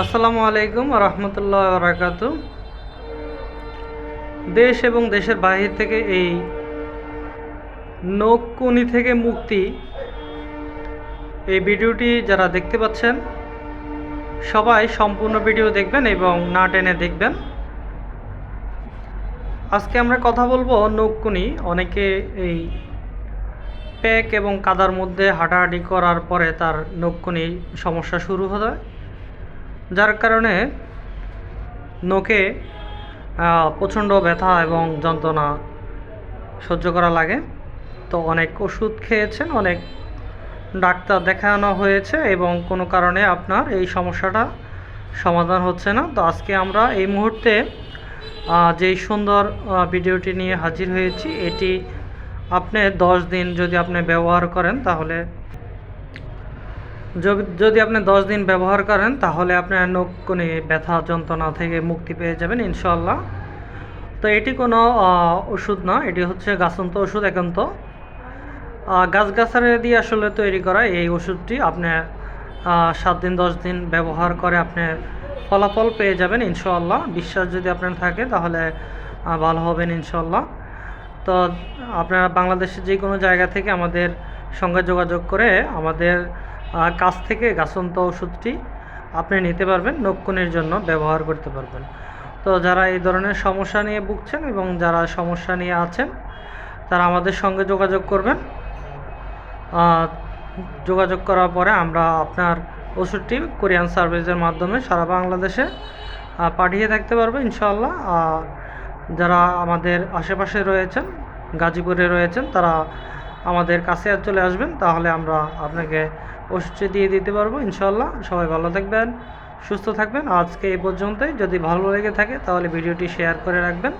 আসসালামু আলাইকুম রহমতুল্লাহ বারাকাত। দেশ এবং দেশের বাহির থেকে এই নৌকুনি থেকে মুক্তি এই ভিডিওটি যারা দেখতে পাচ্ছেন, সবাই সম্পূর্ণ ভিডিও দেখবেন এবং না টেনে দেখবেন। আজকে আমরা কথা বলব নৌকুনি অনেকে এই প্যাক এবং কাদার মধ্যে হাঁটাহাঁটি করার পরে তার নৌকুনি সমস্যা শুরু হয়। যার কারণে নোকে প্রচণ্ড ব্যথা এবং যন্ত্রণা সহ্য করা লাগে। তো অনেক ওষুধ খেয়েছেন, অনেক ডাক্তার দেখানো হয়েছে এবং কোনো কারণে আপনার এই সমস্যাটা সমাধান হচ্ছে না। তো আজকে আমরা এই মুহূর্তে যেই সুন্দর ভিডিওটি নিয়ে হাজির হয়েছি, এটি আপনি দশ দিন যদি আপনি ব্যবহার করেন, তাহলে যদি আপনি দশ দিন ব্যবহার করেন তাহলে আপনার নখকুনি ব্যথা যন্ত্রণা থেকে মুক্তি পেয়ে যাবেন ইনশাল্লাহ তো এটি কোনো ওষুধ না এটি হচ্ছে গাছন্ত ওষুধ একান্ত। আহ, গাছগাছালি দিয়ে আসলে তৈরি করা এই ওষুধটি আপনি সাত দিন দশ দিন ব্যবহার করে আপনি ফলাফল পেয়ে যাবেন ইনশাল্লাহ বিশ্বাস যদি আপনার থাকে তাহলে ভালো হবেন ইনশাল্লাহ তো আপনারা বাংলাদেশের যে কোনো জায়গা থেকে আমাদের সঙ্গে যোগাযোগ করে আমাদের কাছ থেকে গাছন্ত ওষুধটি আপনি নিতে পারবেন নক্ষণের জন্য ব্যবহার করতে পারবেন। তো যারা এই ধরনের সমস্যা নিয়ে ভুগছেন এবং যারা সমস্যা নিয়ে আছেন, তারা আমাদের সঙ্গে যোগাযোগ করবেন। যোগাযোগ করার পরে আমরা আপনার ওষুধটি কোরিয়ান সার্ভিসের মাধ্যমে সারা বাংলাদেশে পাঠিয়ে থাকতে পারব ইনশাল্লাহ যারা আমাদের আশেপাশে রয়েছেন, গাজীপুরে রয়েছেন, তারা আমাদের কাছে চলে আসবেন, তাহলে আমরা আপনাকে ওষুধটি দিয়ে দিতে পারব ইনশাল্লাহ সবাই ভালো থাকবেন, সুস্থ থাকবেন। আজকে এই পর্যন্তই। যদি ভালো লেগে থাকে তাহলে ভিডিওটি শেয়ার করে রাখবেন।